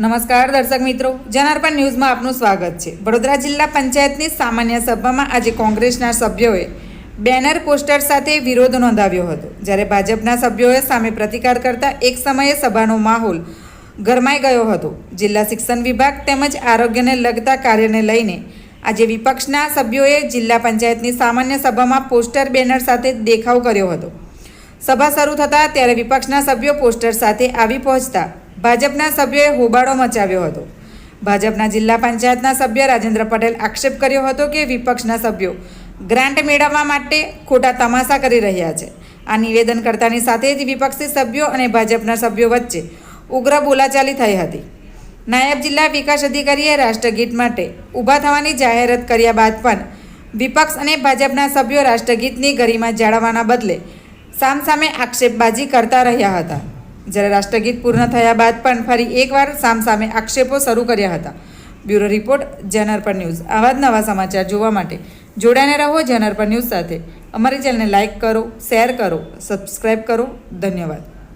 નમસ્કાર દર્શક મિત્રો, જનાર્પણ ન્યૂઝમાં આપનું સ્વાગત છે. વડોદરા જિલ્લા પંચાયતની સામાન્ય સભામાં આજે કોંગ્રેસના સભ્યોએ બેનર પોસ્ટર સાથે વિરોધ નોંધાવ્યો હતો. જ્યારે ભાજપના સભ્યોએ સામે પ્રતિકાર કરતા એક સમયે સભાનો માહોલ ગરમાઈ ગયો હતો. જિલ્લા શિક્ષણ વિભાગ તેમજ આરોગ્યને લગતા કાર્યને લઈને આજે વિપક્ષના સભ્યોએ જિલ્લા પંચાયતની સામાન્ય સભામાં પોસ્ટર, બેનર સાથે દેખાવ કર્યો હતો. સભા શરૂ થતાં ત્યારે વિપક્ષના સભ્યો પોસ્ટર સાથે આવી પહોંચતા ભાજપના સભ્યોએ હોબાળો મચાવ્યો હતો. ભાજપના જિલ્લા પંચાયતના સભ્ય રાજેન્દ્ર પટેલ આક્ષેપ કર્યો હતો કે વિપક્ષના સભ્યો ગ્રાન્ટ મેળવવા માટે ખોટા તમાશા કરી રહ્યા છે. આ નિવેદનકર્તાની સાથે જ વિપક્ષી સભ્યો અને ભાજપના સભ્યો વચ્ચે ઉગ્ર બોલાચાલી થઈ હતી. નાયબ જિલ્લા વિકાસ અધિકારીએ રાષ્ટ્રગીત માટે ઊભા થવાની જાહેરાત કર્યા બાદ પણ વિપક્ષ અને ભાજપના સભ્યો રાષ્ટ્રગીતની ગરિમા જાળવવાના બદલે સામસામે આક્ષેપબાજી કરતા રહ્યા હતા. જ્યારે રાષ્ટ્રગીત પૂર્ણ થયા બાદ પણ ફરી એકવાર સામસામે આક્ષેપો શરૂ કર્યા હતા. બ્યુરો રિપોર્ટ જનરપર ન્યૂઝ. આવા જ નવા સમાચાર જોવા માટે જોડાને રહો જનરપર ન્યૂઝ સાથે. અમારી ચેનલને લાઇક કરો, શેર કરો સબસ્ક્રાઈબ કરો. ધન્યવાદ.